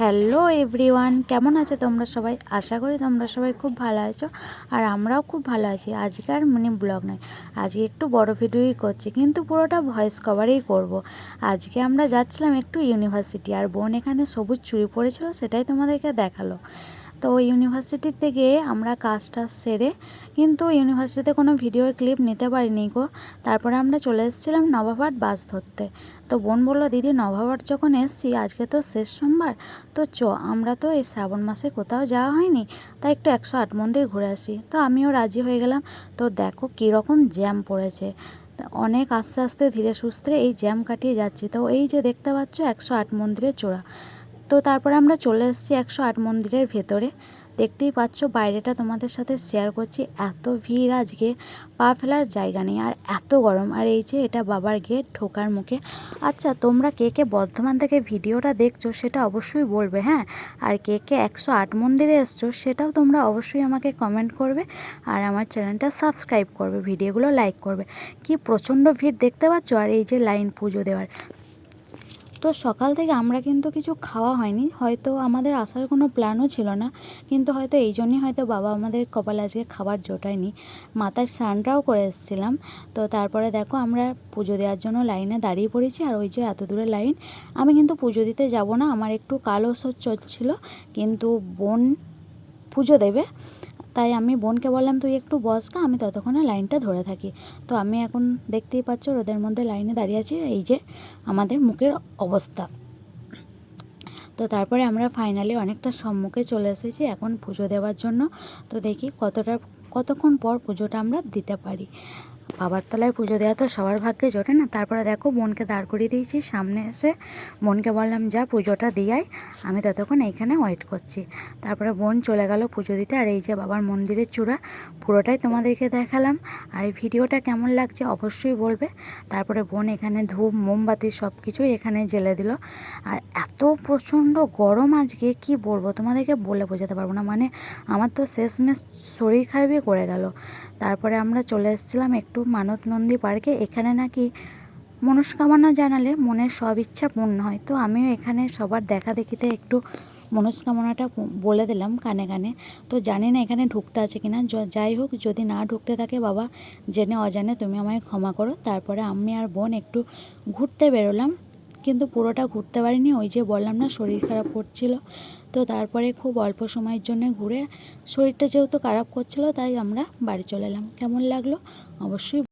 Hello everyone, কেমন আছো তোমরা সবাই? আশা করি তোমরা সবাই খুব ভালো আছো আর আমরাও খুব ভালো আছি। আজকে আর মানে ব্লগ নয়, আজকে একটু বড় ভিডিওই করছি, কিন্তু পুরোটা ভয়েস কভারেই করব। আজকে আমরা যাচ্ছিলাম একটু ইউনিভার্সিটি আর বোন এখানে সবুজ চুরি পড়েছিল সেটাই তোমাদেরকে দেখাল। তো ইউনিভার্সিটির থেকে আমরা কাজটা সেরে কিন্তু ইউনিভার্সিটিতে কোনো ভিডিও ক্লিপ নিতে পারিনি গো। তারপরে আমরা চলে এসেছিলাম নবাবহাট বাস ধরতে। তো বোন বলল, দিদি নবাবাট যখন এসছি, আজকে তো শেষ সোমবার, তো চ, আমরা তো এই শ্রাবণ মাসে কোথাও যাওয়া হয়নি, তাই একটু একশো আট মন্দির ঘুরে আসি। তো আমিও রাজি হয়ে গেলাম। তো দেখো কীরকম জ্যাম পড়েছে। অনেক আস্তে আস্তে ধীরে সুস্থে এই জ্যাম কাটিয়ে যাচ্ছি। তো এই যে দেখতে পাচ্ছ, একশো আট মন্দিরের চূড়া। তো তারপরে আমরা চলে এসেছি একশো আট মন্দিরের ভেতরে। দেখতেই পাচ্ছ, বাইরেটা তোমাদের সাথে শেয়ার করছি। এত ভিড় আজকে, পা ফেলার জায়গা নেই। আর এত গরম। আর এই যে এটা বাবার গেট ঢোকার মুখে। আচ্ছা তোমরা কে কে বর্ধমান থেকে ভিডিওটা দেখছ সেটা অবশ্যই বলবে হ্যাঁ? আর কে কে একশো আট মন্দিরে এসছো সেটাও তোমরা অবশ্যই আমাকে কমেন্ট করবে। আর আমার চ্যানেলটা সাবস্ক্রাইব করবে, ভিডিওগুলো লাইক করবে। কি প্রচণ্ড ভিড় দেখতে পাচ্ছ? আর এই যে লাইন পুজো দেওয়ার। তো সকাল থেকে আমরা কিন্তু কিছু খাওয়া হয়নি। হয়তো আমাদের আসার কোনো প্ল্যানও ছিল না। কিন্তু হয়তো এই জন্যই হয়তো বাবা আমাদের কপালে আজকে খাবার জোটায়নি। মাথায় স্নানটাও করে এসেছিলাম। তো তারপরে দেখো আমরা পুজো দেওয়ার জন্য লাইনে দাঁড়িয়ে পড়েছি। আর ওই যে এত দূরে লাইন, আমি কিন্তু পুজো দিতে যাব না। আমার একটু কালো ওষুধ চলছিল। কিন্তু বোন পুজো দেবে। তাই আমি বোনকে বললাম, তুই একটু বসকা আমি ততক্ষণে লাইনটা ধরে থাকি। তো আমি এখন দেখতেই পাচ্ছ রোদের মধ্যে লাইনে দাঁড়িয়ে আছি, এই যে আমাদের মুখের অবস্থা। তো তারপরে আমরা ফাইনালি অনেকটা সম্মুখে চলে এসেছি এখন পুজো দেওয়ার জন্য। তো দেখি কতটা, কতক্ষণ পর পুজোটা আমরা দিতে পারি। বাবার তলায় পুজো দেওয়া তো সবার ভাগ্যে জোটে না। তারপরে দেখো বোনকে দাঁড় করিয়ে দিয়েছি, সামনে এসে বোনকে বললাম, যা পুজোটা দিয়াই আমি ততক্ষণ এইখানে ওয়েট করছি। তারপরে বোন চলে গেল পুজো দিতে, আর এই যে বাবার মন্দিরের চূড়া, পুরোটাই তোমাদেরকে দেখালাম। আর এই ভিডিওটা কেমন লাগছে অবশ্যই বলবে। তারপরে বোন এখানে ধূপ, মোমবাতি সব কিছুই এখানে জেলে দিল। আর এত প্রচণ্ড গরম আজকে, কি বলব তোমাদেরকে বলে বোঝাতে পারব না। মানে আমার তো শেষমেশ শরীর খারাপই করে গেল। তারপরে আমরা চলে এসেছিলাম একটু মানত নন্দী পার্কে এখানে নাকি মনস্কামনা জানালে মনের সব ইচ্ছা পূর্ণ হয়। তো আমিও এখানে সবার দেখা দেখিতে একটু মনস্কামনাটা বলে দিলাম কানে কানে। তো জানি না এখানে ঢুকতে আছে কি না যাই হোক, যদি না ঢুকতে থাকে বাবা, জেনে অজানে তুমি আমায় ক্ষমা করো। তারপরে আমি আর বোন একটু ঘুরতে বেরোলাম। কিন্তু পুরোটা ঘুরতে পারিনি। ওই যে বললাম না, শরীর খারাপ করছিল। তো তারপরে খুব অল্প সময়ের জন্য ঘুরে শরীরটা যেহেতু খারাপ করছিল, তাই আমরা বাড়ি চলে এলাম। কেমন লাগল? অবশ্যই